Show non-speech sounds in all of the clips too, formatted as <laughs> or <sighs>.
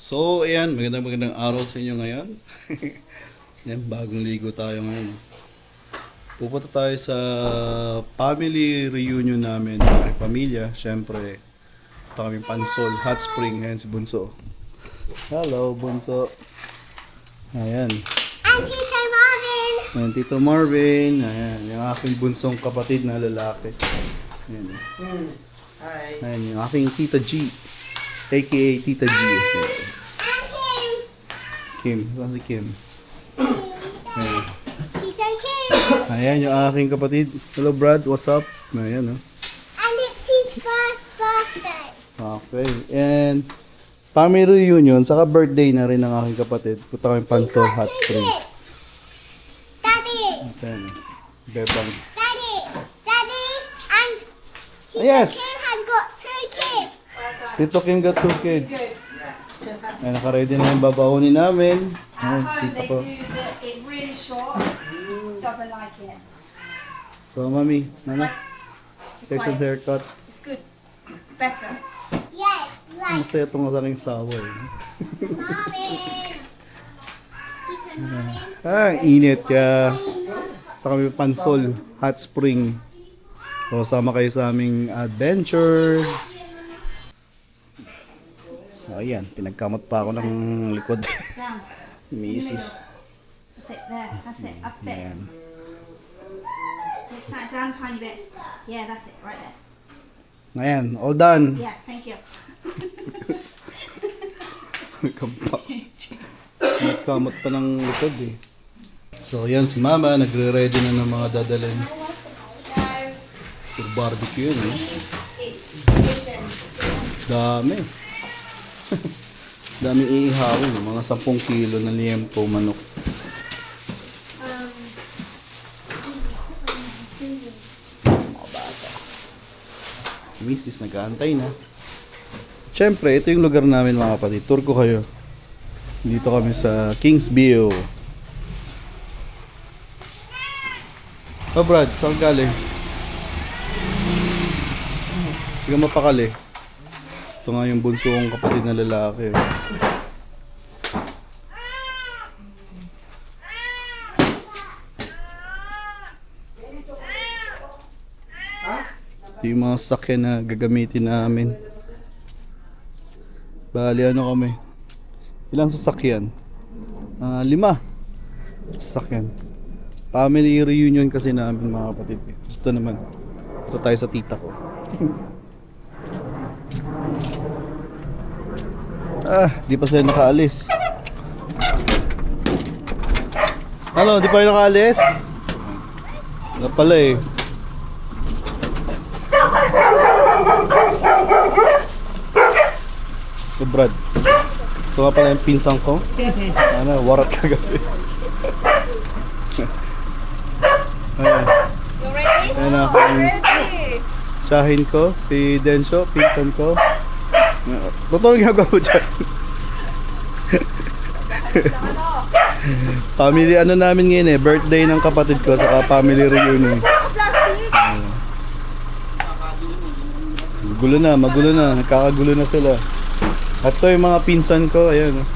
So, ayan, magandang magandang araw sa inyo ngayon. <laughs> yan, bagong ligo tayo ngayon. Pupunta tayo sa family reunion namin ng pamilya. Siyempre, ito kami Pansol, Hot Spring. Ayan si Bunso. Hello, Bunso. Ayan. And Teacher Marvin. Ayan, Tito Marvin. Ayan, yung aking bunsong kapatid na lalaki. Ayan. Hi. Ayan, yung aking Tita G. AKA Tita G. Ayan. Kim. Saan si Kim? Ayan. Teacher Kim. Ayan yung aking kapatid. Hello Brad, what's up? Ayan oh. And it's first birthday. Okay. And family reunion, saka birthday na rin ng aking kapatid. Punta kami Pansol Hot Spring. Daddy. Ayan. Bebang. Daddy. Daddy. And Teacher Yes. Kim has got two kids. Tito Kim got two kids. Ayan, nakaready na yung babaonin namin. Ayan, At home, they ko. do the, it really short. Doesn't like it. So, mami, ano? Texas Quiet. haircut. It's good. It's better. Yes. Like Masaya itong aking sawa eh. Marvin. Ah, init kaya Ito kami Pansol, Hot Spring. So, sama kayo sa aming adventure. So, ayan, pinagkamot pa ako ng likod. <laughs> Misis. That's it there. That's it. Up it. Ayan. Take that down a tiny bit. Yeah, that's it. Right there. Ayan, all done. Yeah, thank you. Kampa. Nagkamot pa ng likod eh. So, ayan si Mama, nagre-ready na ng mga dadalhin. For barbecue, no? Dami. <laughs> Dami iihawin, mga 10 kilo na liempo manok. Bata. Misis, nag-aantay na. Siyempre, ito yung lugar namin mga kapatid. Tour ko kayo. Dito kami sa Kingsview. Oh Brad, saan galing? Hindi ka mapakali. Ito nga yung bunso kong kapatid na lalaki. Ito yung mga sasakyan na gagamitin namin. Bali ano kami? Ilang sasakyan? Ah, lima. Sasakyan. Family reunion kasi namin mga kapatid. Gusto naman. Ito tayo sa tita ko. <laughs> ah, di pa sila nakaalis. Ano, di pa kayo nakaalis? Nga pala eh. Si Brad. Ito nga pala yung pinsang ko. Ano, warat kagabi. Ayan. You ready? Ayan na, ang tsahin ko, si Denso, pinsan ko. Totoo ginagawa mo dyan. family ano namin ngayon eh, birthday ng kapatid ko, saka family reunion. Gulo na, magulo na, nagkakagulo na sila. At to yung mga pinsan ko, ayan. oh.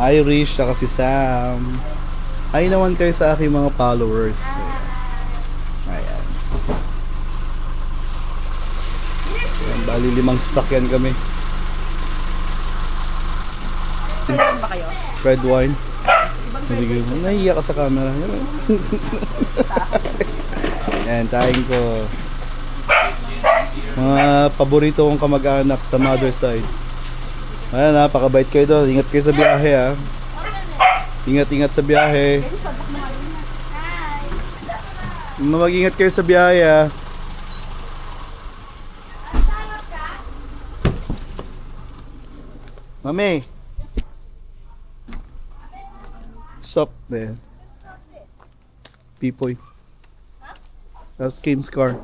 Irish, saka si Sam. Hi naman kayo sa aking mga followers. Ayan. Ayan, bali limang sasakyan kami. Kailan ba kayo? Red wine. Sige, nahiya ka sa camera. <laughs> Ayan, tsahin ko. Mga paborito kong kamag-anak sa mother side. Ayan ha, pakabait kayo doon. Ingat kayo sa biyahe ha. Ingat-ingat sa biyahe. Mag-ingat kayo sa biyahe ha. Mami. Sup there. Pipoy. That's Kim's car.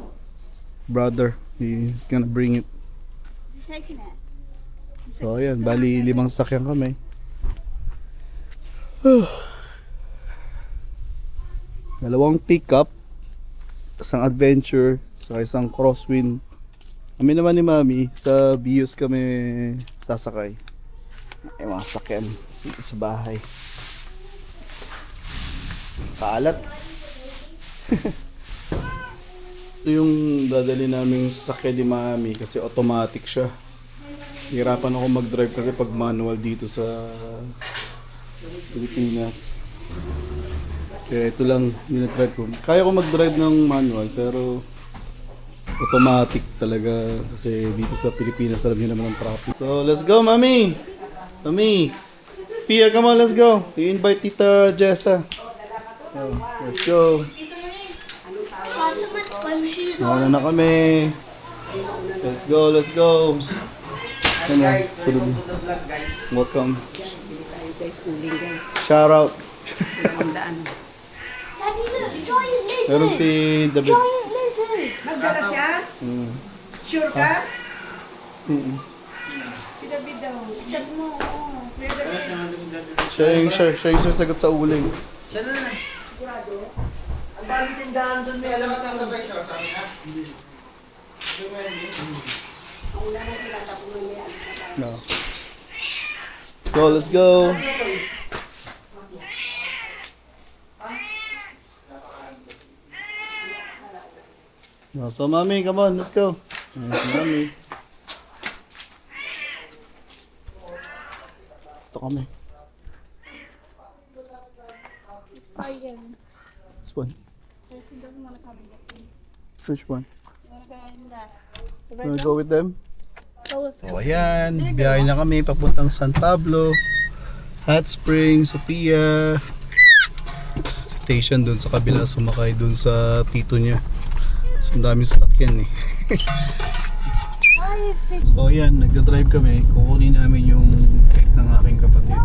Brother. He's gonna bring it. Taking it? So ayan, bali limang sasakyan kami. <sighs> Dalawang pickup, isang adventure, sa isang crosswind. Kami naman ni Mami, sa Bios kami sasakay. Ay, mga sakyan sa bahay. Kaalat. <laughs> Ito yung dadali namin sasakyan ni Mami kasi automatic siya. Hirapan ako mag-drive kasi pag manual dito sa Pilipinas. Kaya ito lang dinadrive ko. Kaya ko mag-drive ng manual pero automatic talaga kasi dito sa Pilipinas alam niyo naman ang traffic. So let's go Mami! Mami! Pia, come on, let's go! I-invite Tita Jessa. Let's go! Ano na kami? Let's go, let's go! Ano, guys, welcome to the vlog guys. Welcome. Guys, uling guys. Shout out. Meron si David. Nagdala siya? Mm. Sure ka? Mm. Si David daw. Chat mo. Kuya David. Siya yung, siya, siya yung sasagot sa uling. Siya na dami tindahan doon, may alam ka sasabay siya. Sabi na. No. Go, let's go. No, so mommy, come on, let's go. Ayan si mommy. Ito kami. This one. Which one? Wanna go with them? So ayan, biyahe na kami papuntang San Pablo, Hot Springs, Sophia. Station dun sa kabila, sumakay dun sa tito niya. Mas ang daming sasakyan eh. <laughs> so ayan, nagda-drive kami. Kukunin namin yung cake ng aking kapatid.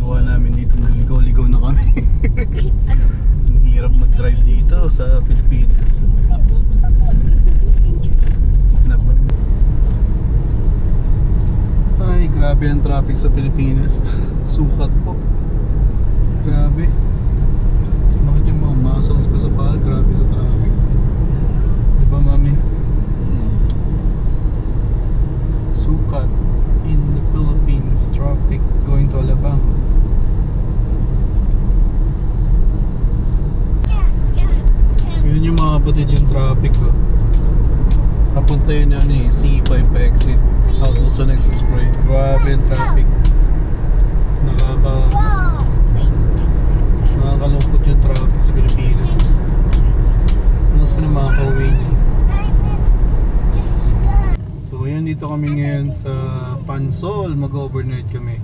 Gawa namin dito, naligaw-ligaw na kami. <laughs> Hirap mag-drive dito sa Pilipinas. Snap Ay, grabe ang traffic sa Pilipinas. <laughs> Sukat po. Grabe. Sumakit yung mga muscles ko sa paa. Grabe sa traffic. Di ba, mami? Sukat in the Philippines. Traffic going to Alabang. Yun yung mga kapatid yung traffic ko. Papunta yun ano eh, C5 pa exit. South Luzon exit spray. Grabe yung traffic. Nakaka... Nakakalungkot yung traffic sa Pilipinas. Mas ka na makakauwi niya. So ayan, dito kami ngayon sa Pansol. Mag-overnight kami.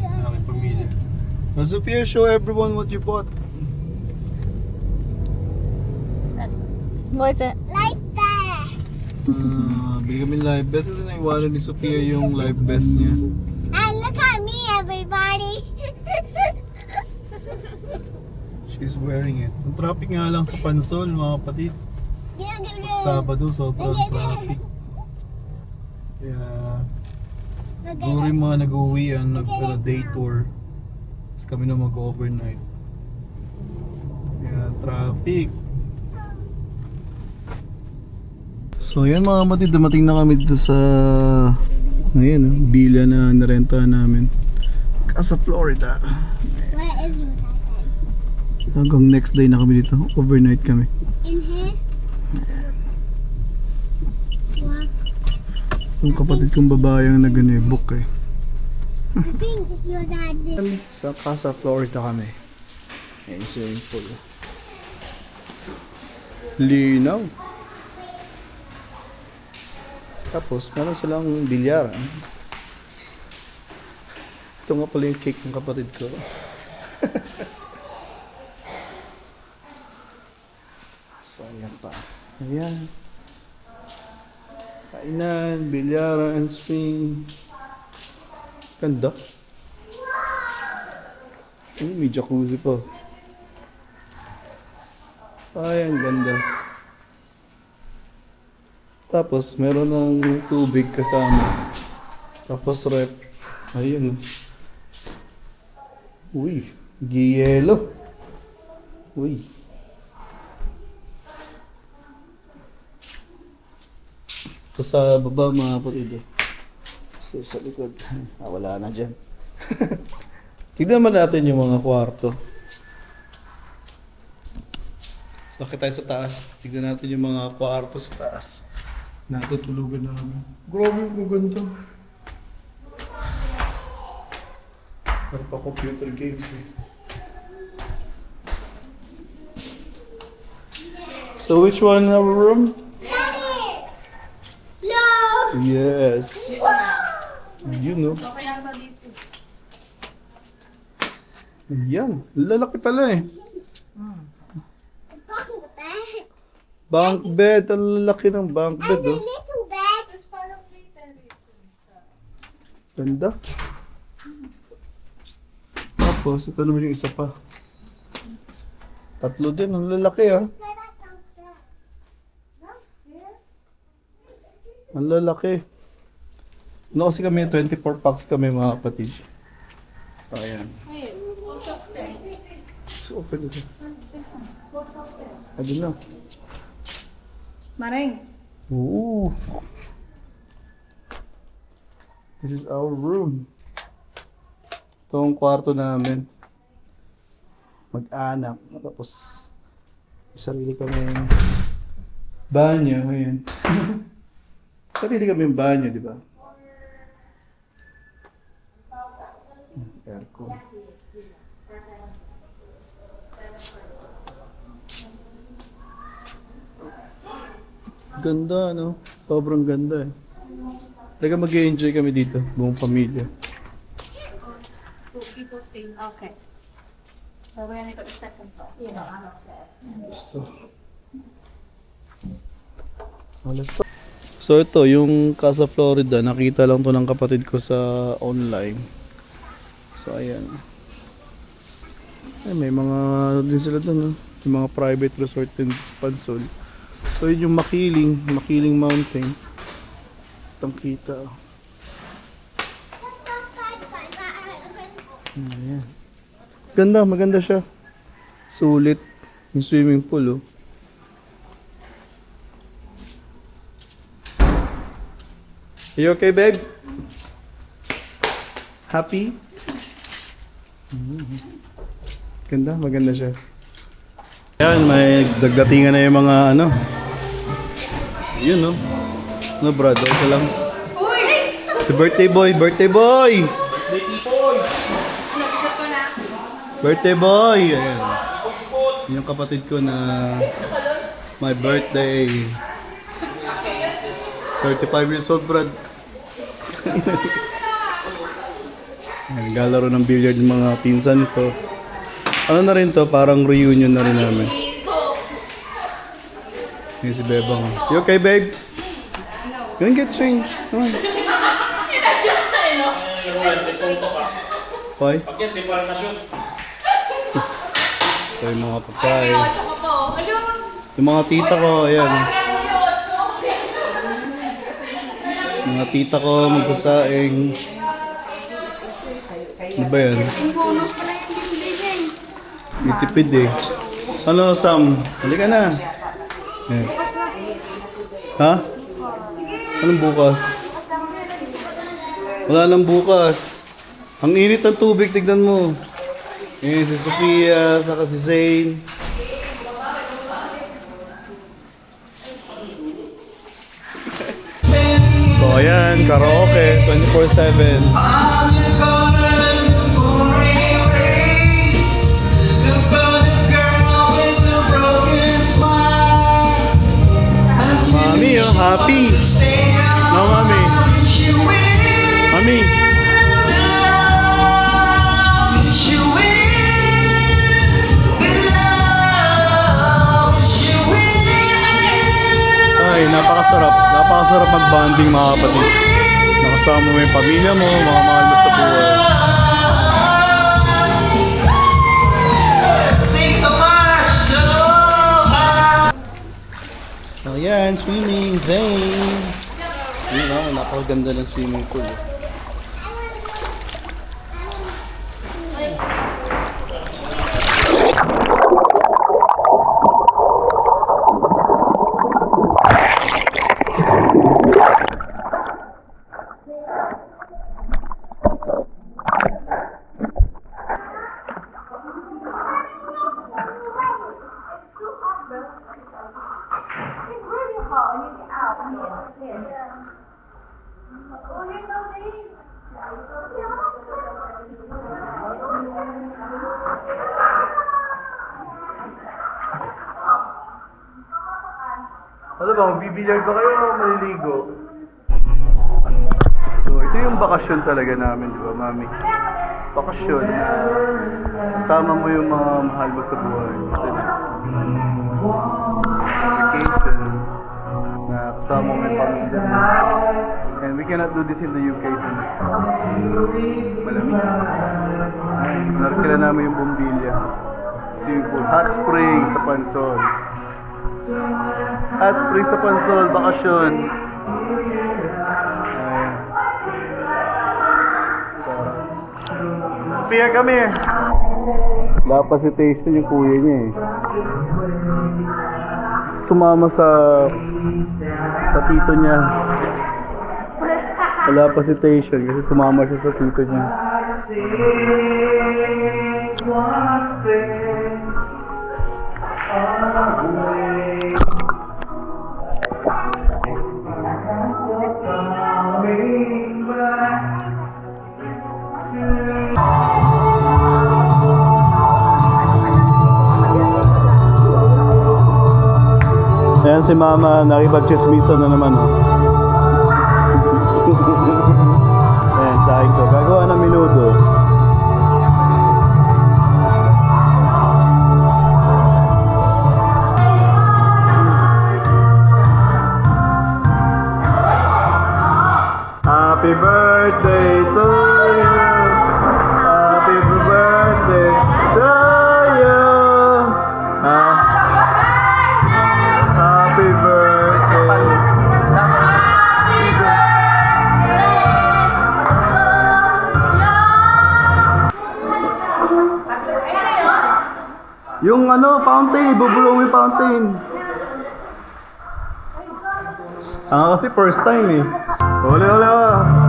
Ng aking pamilya. Now, Sophia, show everyone what you bought. What's it? Like that. Uh, bili kami live best kasi naiwala ni Sophia yung live best niya. And look at me, everybody. <laughs> She's wearing it. Ang traffic nga lang sa Pansol, mga kapatid. Me Sabado, sobrang traffic. Kaya, siguro yung mga nag-uwi, ang nag-day tour. Tapos kami na mag-overnight. Kaya, traffic. So, yan mga kapatid, dumating na kami dito sa ngayon, oh, bila na narenta namin. Casa Florida. Where is it? Hanggang next day na kami dito. Overnight kami. In here? What? Yung kapatid kong babae ang nag ano, eh, book eh. I think your dad's in. Sa Casa Florida kami. Ayan swimming pool. Linaw. Tapos, meron silang bilyar. Ito nga pala yung cake ng kapatid ko. <laughs> so, ayan pa. Ayan. Kainan, bilyara, and swing. Ganda. Ay, may jacuzzi pa. Ay, ang ganda. Tapos, meron ng tubig kasama. Tapos, rep. Ayun. Uy, giyelo. Uy. Ito sa baba mga kapatid. eh. Sa likod. <laughs> Ah, wala na dyan. <laughs> Tignan naman natin yung mga kwarto. So, tayo sa taas. Tignan natin yung mga kwarto sa taas. Natutulugan namin. Grabe yung gaganda. Meron pa computer games eh. So which one in our room? Daddy! No! Yes. You know. So, kaya ba dito? Yan. Lalaki pala eh. Bed. Bunk bed. Ang lalaki ng bunk bed And a oh. little bed. Tapos parang may terrace. Ganda. Tapos, ito naman yung isa pa. Tatlo din. Ang lalaki ah. Ang lalaki. Ano kasi kami, 24 packs kami mga kapatid. So, ayan. Ayun. Also upstairs. So, open ito. This one. What's upstairs? Ayun na. Maring. Ooh. This is our room. Ito kwarto namin. Mag-anak. Tapos, sarili kami banyo. Ayan. <laughs> sarili kami banyo, di ba? Aircon. Ganda, no? Sobrang ganda eh. Talaga mag enjoy kami dito, buong pamilya. Two people stay. Okay. So, we're gonna go to second floor. You know, I'm upstairs. Gusto. Alas pa. So ito, yung Casa Florida, nakita lang to ng kapatid ko sa online. So ayan. Ay, may mga ano din sila doon, no? yung mga private resort din sa Pansol. So yun yung Makiling, Makiling Mountain. Itong kita. oh. Ayan. Ganda, maganda siya. Sulit. Yung swimming pool, oh. You okay, babe? Happy? Ganda, maganda siya. Ayan, may dagdatingan na yung mga ano. Yun, no? No, brad, okay lang. Si birthday boy, birthday boy! Birthday boy! Ayan. Yung kapatid ko na my birthday. 35 years old, Brad. Naglalaro ng billiard yung mga pinsan ko. Ano na rin to, parang reunion na rin namin. Yan si Bebang. You okay, babe? Go and get change. Come on. Hoy. Bakit di pa rin na-shoot? Ito yung mga pagkain. Yung mga tita ko, ayan. Mga tita ko magsasaing. Ano ba yan? Itipid eh. Ano, Sam? Halika na. Eh. Ha? Anong bukas? Wala nang bukas. Ang init ng tubig, tignan mo. Eh, si Sofia, saka si Zane. <laughs> So ayan, karaoke, 24-7. Happy. No, mami. Mami. Ay, napakasarap. Napakasarap mag-bonding mga kapatid. Nakasama mo yung pamilya mo, mga mahal Swimming, Zane. Yun know, napakaganda ng swimming pool. eh. Ano ba, magbibilyar ba kayo o maliligo? So, ito yung bakasyon talaga namin, di ba, mami? Bakasyon. Kasama mo yung mga mahal mo sa buhay. Kasi, vacation na kasama mo yung pamilya mo. And we cannot do this in the UK. So, malamig. Narkila namin yung bombilya. Pool. Hot spring sa Pansol. Hot spring sa Pansol, bakasyon. Pier kami. Lapacitation yung kuya niya eh. Sumama sa sa tito niya. Lapacitation kasi sumama siya sa tito niya. Ayan si mama, nakipag-chismisan na naman. Oh. Ayan, sahin ko. Gagawa ng minuto. Ano, fountain, ibubulong yung fountain. Ah, kasi first time eh. Ole, ole, ole.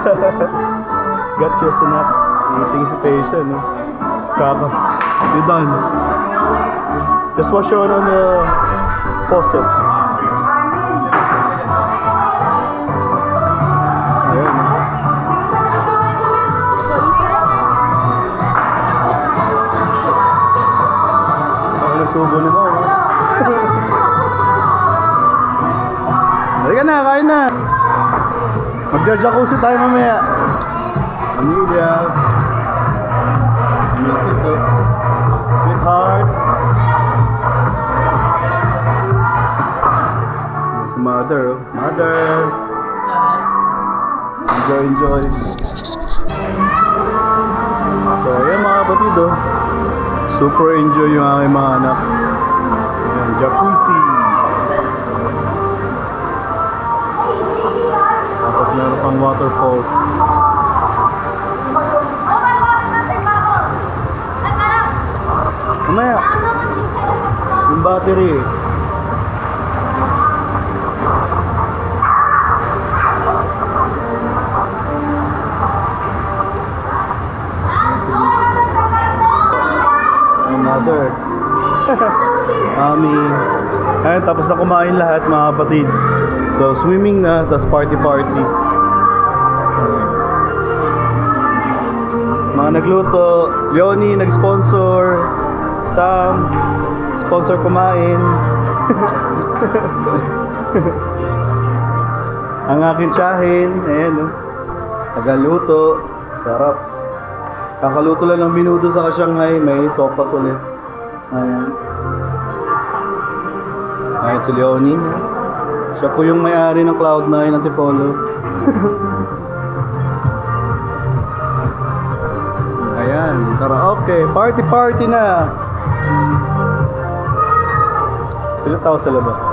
<laughs> Got your snack. Eating station, no? Kaka. You done. Just wash your on the faucet. Magja-jacuzzi tayo mamaya. Amelia. Mrs. Sweetheart. Si mother. Mother. Enjoy, enjoy. So, ayan mga kapatid, oh. Super enjoy yung aking mga anak. Kapatid. So, swimming na, tapos party-party. Mga nagluto, Leonie nag-sponsor, Sam, sponsor kumain. <laughs> Ang aking tsahin, ayan oh. Tagaluto, sarap. Kakaluto lang ng minuto sa Shanghai, may sopas ulit. Ayan. Ayan si Leonie. Siya po yung may-ari ng Cloud9 Antipolo. Ayan, karaoke. Party party na! Sila tao sa labas.